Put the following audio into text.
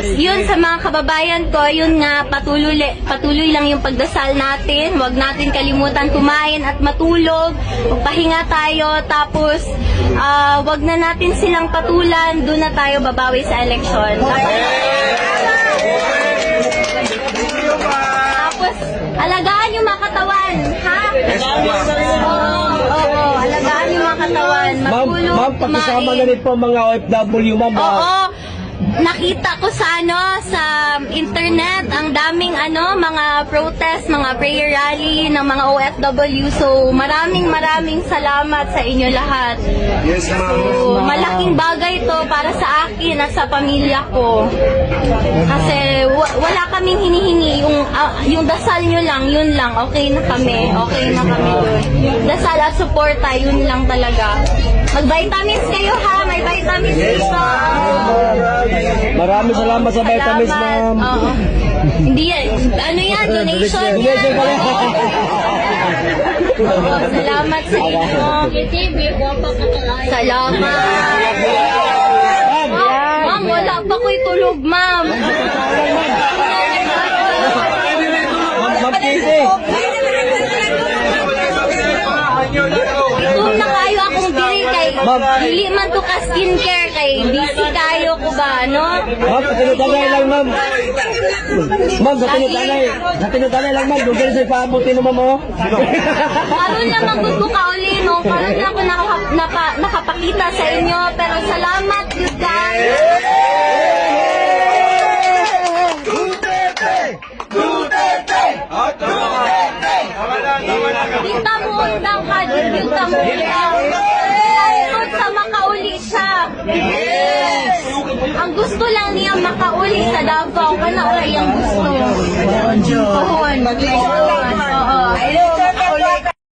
yun sa mga kababayan ko, yun nga, patuloy, patuloy lang yung pagdasal natin. Huwag natin kalimutan kumain at matulog. Magpahinga tayo. Tapos, ah, wag na natin silang patulan. Doon na tayo babawi sa eleksyon. Tapos, alagaan yung mga katawan, ha? Oo, oo, alagaan yung mga katawan. Ma'am, Matulog, ma'am, pakisama na rin po ang mga OFW, ma'am. ah. Oo. Nakita ko sa ano sa internet ang daming ano mga protest, mga prayer rally ng mga OFW. So maraming maraming salamat sa inyo lahat. Yes, ma'am. So, malaking bagay to para sa akin at sa pamilya ko. Kasi wa- wala kaming hinihingi yung ah, yung dasal nyo lang, yun lang. Okay na kami. Okay na kami dun. Dasal at suporta, yun lang talaga. Mag-vitamins kayo ha, vitamins dito. Maraming salamat sa vitamins, Salamat. ma'am. Oo. Hindi yan. Ano yan? Donation yan. Oo, salamat sa inyo. Salamat. Ma'am, Ma'am, ma'am, wala pa ko'y tulog, ma'am. ma'am, ma'am. Kung na kayo akong diri kay Ma'am. dili man to ka skincare kay busy kayo ko ba, no? Ma'am, sa tinutanay lang, ma'am. Ma'am, sa tinutanay. Sa tinutanay lang, ma'am. Doon sa ipaabuti mo, ma'am, oh. Karon lang ang gusto ka uli, no? Karon lang ako naka, napa, nakapakita sa inyo. Pero salamat, good guys. Kita mo undang ka, kita mo undang. Salamat sa makauli siya. Ang gusto lang niya makauli sa Davao. Kana ora iyang gusto. Pohon. Oo.